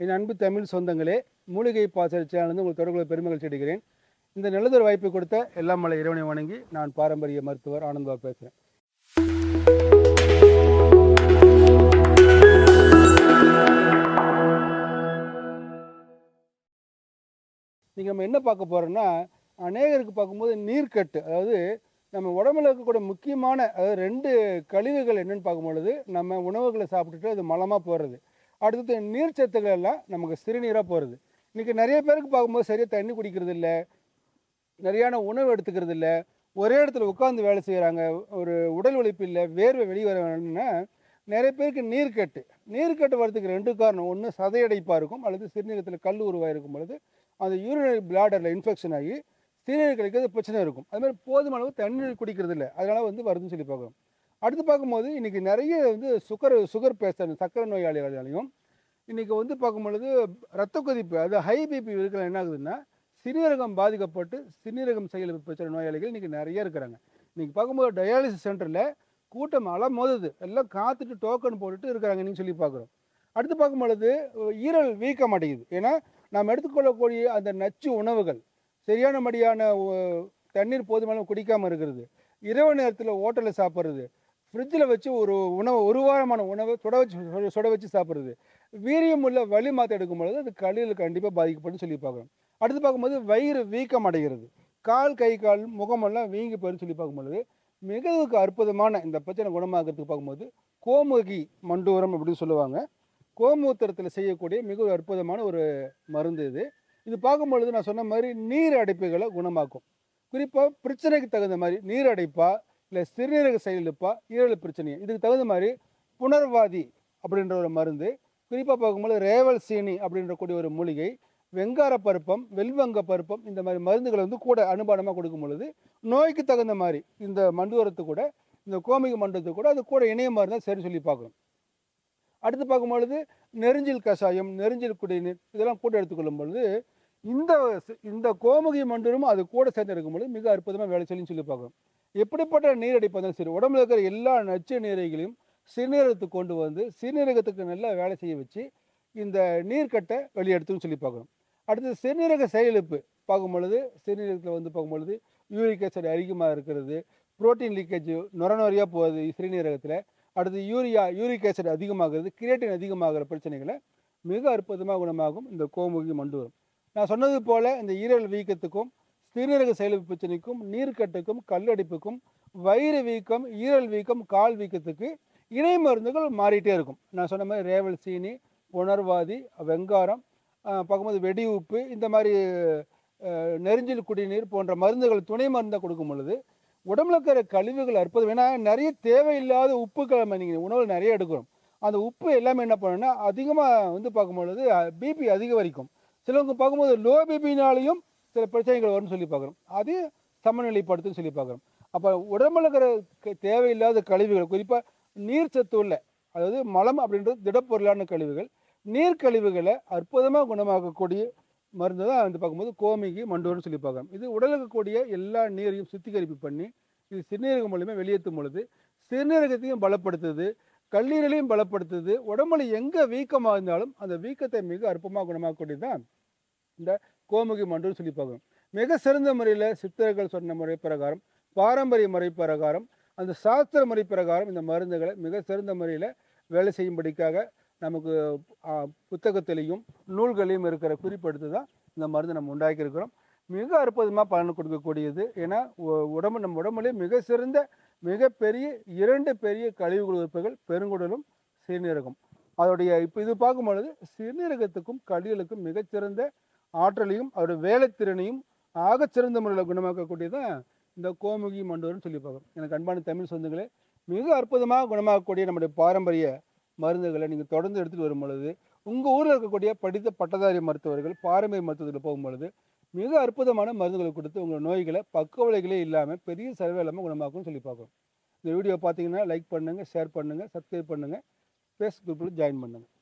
என் அன்பு தமிழ் சொந்தங்களே மூலிகை பாசல் சேனலிருந்து உங்கள் தொடர்புகளை பெருமகிழ்ச்சி அடைகிறேன். இந்த நல்லதொரு வாய்ப்பை கொடுத்த எல்லாம் மலை இறைவனை வணங்கி நான் பாரம்பரிய மருத்துவர் ஆனந்தா பேசுகிறேன் நீங்கள் நம்ம என்ன பார்க்க போகிறோன்னா அநேகருக்கு பார்க்கும்போது நீர்க்கட்டு அதாவது நம்ம உடம்புல இருக்கக்கூடிய முக்கியமான அதாவது ரெண்டு கழிவுகள் என்னென்னு பார்க்கும்பொழுது நம்ம உணவுகளை சாப்பிட்டுட்டு அது மலமாக போடுறது அடுத்தது நீர்ச்சத்துக்கள் எல்லாம் நமக்கு சிறுநீராக போகிறது இன்றைக்கி நிறைய பேருக்கு பார்க்கும்போது சரியாக தண்ணி குடிக்கிறது இல்லை. நிறையான உணவு எடுத்துக்கிறது இல்லை. ஒரே இடத்துல உட்காந்து வேலை செய்கிறாங்க ஒரு உடல் உழைப்பு இல்லை. வேர்வை வெளியே வர வேணும்னா நிறைய பேருக்கு நீர்க்கட்டு. நீர்க்கட்டு வரதுக்கு ரெண்டு காரணம். ஒன்று சதையடைப்பாக இருக்கும். அல்லது சிறுநீரகத்தில் கல் உருவாயிருக்கும் பொழுது அந்த யூரினரி பிளாடரில் இன்ஃபெக்ஷன் ஆகி சிறுநீர் கிடைக்கிறது பிரச்சனை இருக்கும். அது மாதிரி போதுமான அளவு தண்ணீர் குடிக்கிறது இல்லை. அதனால் வந்து வருதுன்னு சொல்லி பார்க்குறோம். அடுத்து பார்க்கும்போது இன்றைக்கி நிறைய வந்து சுகர் சுகர் பேஷண்ட் சர்க்கரை நோயாளிகளாலையும் இன்றைக்கி வந்து பார்க்கும்பொழுது ரத்த கொதிப்பு அது ஹை பிபி இருக்கிற என்ன ஆகுதுன்னா சிறுநீரகம் பாதிக்கப்பட்டு சிறுநீரகம் செயல் பிரச்சனை நோயாளிகள் இன்றைக்கி நிறைய இருக்கிறாங்க. இன்றைக்கி பார்க்கும்போது டயாலிசிஸ் சென்டரில் கூட்டம் அலை மோதுது. எல்லாம் காத்துட்டு டோக்கன் போட்டுட்டு இருக்கிறாங்கன்னு சொல்லி பார்க்குறோம். அடுத்து பார்க்கும்பொழுது ஈரல் வீக்க மாட்டேங்குது. ஏன்னா நாம் எடுத்துக்கொள்ளக்கூடிய அந்த நச்சு உணவுகள் சரியான மடியான தண்ணீர் போதுமான குடிக்காமல் இருக்கிறது. இரவு நேரத்தில் ஹோட்டலில் சாப்பிட்றது ஃப்ரிட்ஜில் வச்சு ஒரு உணவு ஒரு வாரமான உணவை சுட வச்சு சுட- வச்சு சாப்பிட்றது. வீரியம் உள்ள வலி மாற்ற எடுக்கும் பொழுது அது கல்லீரல் கண்டிப்பாக பாதிக்கப்படும் சொல்லி பார்க்குறோம். அடுத்து பார்க்கும்போது வயிறு வீக்கம் அடைகிறது. கால் கை கால் முகமெல்லாம் வீங்கி போயிடும் சொல்லி பார்க்கும்பொழுது மிகவும் அற்புதமான இந்த பிரச்சனை குணமாகிறதுக்கு பார்க்கும்போது கோமுகி மண்டூரம் அப்படின்னு சொல்லுவாங்க. கோமூத்திரத்தில் செய்யக்கூடிய மிக ஒரு அற்புதமான ஒரு மருந்து இது. இது பார்க்கும்பொழுது நான் சொன்ன மாதிரி நீர் அடைப்புகளை குணமாக்கும். குறிப்பாக பிரச்சனைக்கு தகுந்த மாதிரி நீர் அடைப்பாக இல்லை சிறுநீரக செயலிழப்பா ஈரல் பிரச்சனையா? இதுக்கு தகுந்த மாதிரி புனர்வாதி அப்படின்ற ஒரு மருந்து குறிப்பாக பார்க்கும்போது ரேவல் சீனி அப்படின்ற கூடிய ஒரு மூலிகை வெங்கார பருப்பம் வெல்வங்க பருப்பம் இந்த மாதிரி மருந்துகளை வந்து கூட அனுபானமாக கொடுக்கும் பொழுது நோய்க்கு தகுந்த மாதிரி இந்த மண்டூரத்து கூட இந்த கோமிக மண்டலத்து கூட அது கூட இணைய மருந்தாக சரி சொல்லி பார்க்கணும். அடுத்து பார்க்கும் பொழுது நெருஞ்சில் கஷாயம் நெருஞ்சில் குடிநீர் இதெல்லாம் கூட எடுத்துக்கொள்ளும் பொழுது இந்த இந்த கோமுகி மண்டலமும் அது கூட சேர்ந்து எடுக்கும் பொழுது மிக அற்புதமாக வேலை சொல்லி சொல்லி பார்க்கணும். எப்படிப்பட்ட நீரடிப்பு வந்தாலும் சரி உடம்புல இருக்கிற எல்லா நச்சு நீரைகளையும் சிறுநீரகத்துக்கு கொண்டு வந்து சிறுநீரகத்துக்கு நல்லா வேலை செய்ய வச்சு இந்த நீர்க்கட்டை வெளியெடுத்துன்னு சொல்லி பார்க்கணும். அடுத்து சிறுநீரக செயலிழப்பு பார்க்கும் பொழுது சிறுநீரகத்தில் வந்து பார்க்கும் பொழுது யூரிக் ஆசிட் அதிகமாக இருக்கிறது புரோட்டீன் லீக்கேஜ் நுரநுறையாக போகுது சிறுநீரகத்தில். அடுத்து யூரியா யூரிக் ஆசிட் அதிகமாகிறது கிரியேட்டின் அதிகமாகிற பிரச்சனைகளை மிக அற்புதமாக குணமாகும் இந்த கோமுகி மண்டூரம் நான் சொன்னது போல் இந்த ஈரல் வீக்கத்துக்கும் சிறுநீரக செயலிழப்பு பிரச்சனைக்கும் நீர்க்கட்டுக்கும் கல்லடிப்புக்கும் வயிறு வீக்கம் ஈரல் வீக்கம் கால் வீக்கத்துக்கு இணை மருந்துகள் மாறிட்டே இருக்கும். நான் சொன்ன மாதிரி ரேவல் சீனி உணர்வாதி வெங்காரம் பார்க்கும்போது வெடி உப்பு இந்த மாதிரி நெருஞ்சில் குடிநீர் போன்ற மருந்துகள் துணை மருந்தை கொடுக்கும் பொழுது உடம்புல இருக்கிற கழிவுகள் அற்புதம். ஏன்னா நிறைய தேவையில்லாத உப்புக்களை நம்ம நீங்கள் உணவில் நிறைய எடுக்கிறோம் அந்த உப்பு எல்லாமே என்ன பண்ணணும்னா அதிகமாக வந்து பார்க்கும்பொழுது பிபி அதிகரிக்கும். சிலவங்க பார்க்கும்போது லோ பிபினாலையும் சில பிரச்சனைகள் வரும்னு சொல்லி பார்க்குறோம். அது சமநிலைப்படுத்துன்னு சொல்லி பார்க்குறோம். அப்போ உடம்புல இருக்கிற தேவையில்லாத கழிவுகள் குறிப்பாக நீர் சத்து உள்ள அதாவது மலம் அப்படின்றது திடப்பொருளான கழிவுகள் நீர் கழிவுகளை அற்புதமாக குணமாக்கக்கூடிய மருந்து தான் வந்து பார்க்கும்போது கோமிகி மண்டூர்னு சொல்லி பார்க்குறோம். இது உடலுக்கக்கூடிய எல்லா நீரையும் சுத்திகரிப்பு பண்ணி இது சிறுநீரகம் மூலியமாக வெளியேற்றும் பொழுது சிறுநீரகத்தையும் பலப்படுத்துது கல்லீரலையும் பலப்படுத்துது உடம்புல எங்கே வீக்கமாக இருந்தாலும் அந்த வீக்கத்தை மிக அற்புதமாக குணமாக்கக்கூடியது தான் இந்த கோமுகி மண்டூர்னு சொல்லி மிக சிறந்த முறையில் சித்தர்கள் சொன்ன முறை பிரகாரம் பாரம்பரிய முறை பிரகாரம் அந்த சாஸ்திர முறை பிரகாரம் இந்த மருந்துகளை மிக சிறந்த முறையில் வேலை செய்யும்படிக்காக நமக்கு புத்தகத்திலையும் நூல்களையும் இருக்கிற குறிப்பெடுத்து தான் இந்த மருந்து நம்ம உண்டாக்கியிருக்கிறோம். மிக அற்புதமாக பலன் கொடுக்கக்கூடியது. ஏன்னா உடம்பு நம்ம உடம்புலேயே மிக சிறந்த மிகப்பெரிய இரண்டு பெரிய கழிவுகள் உறுப்புகள் பெருங்குடலும் சிறுநீரகம். அதோடைய இப்போ இது பார்க்கும் பொழுது சிறுநீரகத்துக்கும் கல்லீரலுக்கும் மிகச்சிறந்த ஆற்றலையும் அவருடைய வேலைத்திறனையும் ஆகச்சிறந்த முறையில் குணமாக்கக்கூடியதான் இந்த கோமுகி மண்டூர்னு சொல்லி பார்க்குறோம் எனக்கு அன்பான தமிழ் சொந்தங்களே மிக அற்புதமாக குணமாக்கக்கூடிய நம்முடைய பாரம்பரிய மருந்துகளை நீங்கள் தொடர்ந்து எடுத்துகிட்டு வரும் பொழுது உங்கள் ஊரில் இருக்கக்கூடிய படித்த பட்டதாரி மருத்துவர்கள் பாரம்பரிய மருத்துவத்தில் போகும் பொழுது மிக அற்புதமான மருந்துகளை கொடுத்து உங்கள் நோய்களை பக்கவலைகளே இல்லாமல் பெரிய செலவு இல்லாமல் குணமாக்கும்னு சொல்லி பார்க்குறோம் இந்த வீடியோ பார்த்தீங்கன்னா லைக் பண்ணுங்கள் ஷேர் பண்ணுங்கள் சப்ஸ்கிரைப் பண்ணுங்கள் ஃபேஸ்புக்கில் ஜாயின் பண்ணுங்கள்